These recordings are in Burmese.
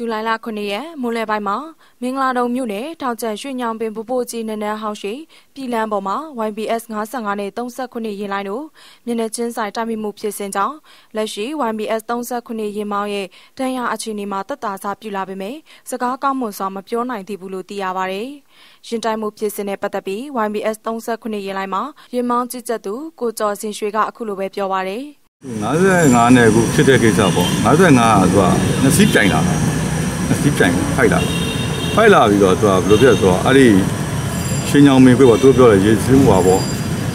ဇူလိုင်လ9ရက်မိုးလယ်ပိုင်းမှာမင်္ဂလာတုံမြို့နယ်ထောင်ကျန်ရွှေညောင်ပင်ပပိုးကြီးနန်းနန်းဟောင်းရှိပြည်လန်းပေါ်မှာ YBS 59နဲ့39ရင်လိုင်းတို့မျက်နှာချင်းဆိုင်တိုက်မိမှုဖြစ်စဉ်ကြောင့်လက်ရှိ YBS 39ရင်မောင်းရဲ့တန်ရာအခြေအနေမှာတက်တာစားပြလာပေမဲ့စကားကောင်းမွန်စွာမပြောနိုင်သေးဘူးလို့သိရပါဗျ။ရင်တိုင်မှုဖြစ်စဉ်နဲ့ပတ်သက်ပြီး YBS 39ရင်လိုင်းမှာရင်မောင်းကြည့်ချက်သူကိုကျော်စင်ရွှေကအခုလိုပဲပြောပါဗျ။55နဲ့အခုဖြစ်တဲ့ကိစ္စပေါ့55ကသူကနှစ်စီးပြိုင်လာတာ အစီးပြိုင်ဖိုက်လာဖိုက်လာပြီးတော့သူကဘယ်လိုဖြစ်လဲဆိုတော့အဲ့ဒီရှင်းချောင်းမင်းခွေးပေါ့သူပြောတယ်ရေစင်းဟွာပေါ့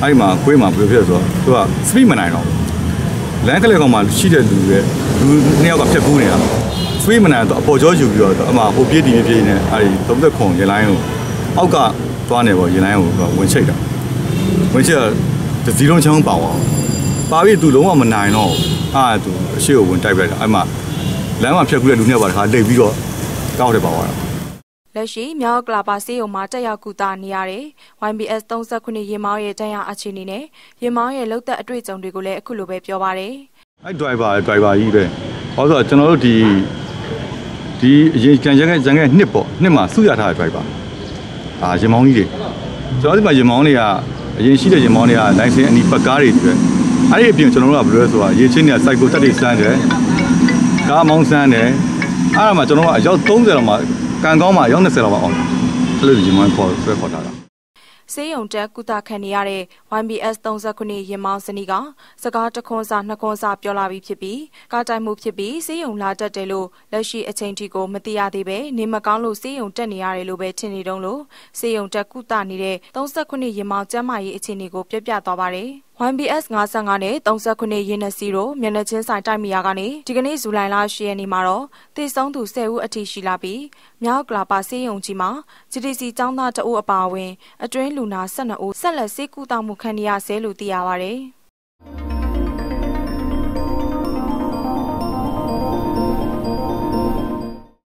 အဲ့ဒီမှာခွေးမှာဘယ်လိုဖြစ်လဲဆိုတော့သူကစပိမနိုင်တော့လမ်းကလေးကောင်မှာရှိတဲ့လူရဲ့လူနှစ်ယောက်ကဖြတ်ကူးနေတာစပိမနိုင်တော့အပေါ်ကျော်ယူပြီးတော့အမှဟိုပြေးတီးပြေးနေအဲ့ဒီ30ခွန်ရင်လိုင်းကိုအောက်ကသွားနေပေါ့ရင်လိုင်းကိုဝင်ချိတ်တာဝင်ချိတ်တစည်းလုံးချောင်းပါအောင်ပါပြီးသူလုံးဝမနိုင်တော့အာသူအရှိကိုဝင်တိုက်လိုက်တာအဲ့မှာ လမ်းမှာဖြတ်ကူးတဲ့လူနှစ်ယောက်ပါတခါလိတ်ပြီးတော့ကောက်တယ်ပါသွားတာလက်ရှိမြောက်ကလာပါစေးုံမှာတက်ရောက်ကူတာနေရတဲ့ YBS 39ရင်မောင်းရဲ့တရားအခြေအနေနဲ့ရင်မောင်းရဲ့လောက်သက်အတွေ့အကြုံတွေကိုလည်းအခုလိုပဲပြောပါရယ်အဲ့ driver driver ကြီးပဲဟောဆိုတော့ကျွန်တော်တို့ဒီဒီအရင်ကြံကြံခဲ့ကြံခဲ့နှစ်ပေါ့နှစ်မှာစုရထားတဲ့ driver အာရင်မောင်းကြီးတွေကျွန်တော်ဒီမှာရင်မောင်းတွေကအရင်ရှိတဲ့ရင်မောင်းတွေကလိုင်စင်အနီပတ်ကားတွေတွေအဲ့ဒီအပြင်ကျွန်တော်တို့ကဘယ်လိုလဲဆိုတော့ရေချင်းတွေက cycle တက်တွေစမ်းတယ် ကားမောင်းစမ်းတယ်အဲ့ဒါမှကျွန်တော်ကအယောက်30လောက်မှကန်ကောင်းမှအယောက်20လောက်မှအောင်အဲ့လိုဒီမှခေါ်ဆွဲခေါ်ထားတာစေယုံတက်ကုသခံနေရတဲ့ YBS 39ရင်မောင်းစနီကစကားတခွန်းစာနှစ်ခွန်းစာပြောလာပြီးဖြစ်ပြီးကားတိုင်မှုဖြစ်ပြီးစေယုံလာတတ်တယ်လို့လက်ရှိအချိန်ထိကိုမသိရသေးပဲနေမကောင်းလို့စေယုံတက်နေရတယ်လို့ပဲထင်နေတုံးလို့စေယုံတက်ကုသနေတဲ့39ရင်မောင်းကျမ်းမာရေးအခြေအနေကိုပြပြသွားပါတယ်။ YBS 55နဲ့39ရင်းနှစီတို့မျက်နှာချင်းဆိုင်တိုက်မိရာကနေဒီကနေ့ဇူလိုင်လ10ရက်နေ့မှာတော့တေဆုံးသူ10ဦးအထိရှိလာပြီးမြောက်ကလာပါစေးရုံကြီးမှာ GDC ចောင်းသားတအုပ်အပါအဝင် အတွင်းလူနာ12ဦးဆက်လက်ဆေးကုသမှုခံရဆဲလို့သိရပါဗျ။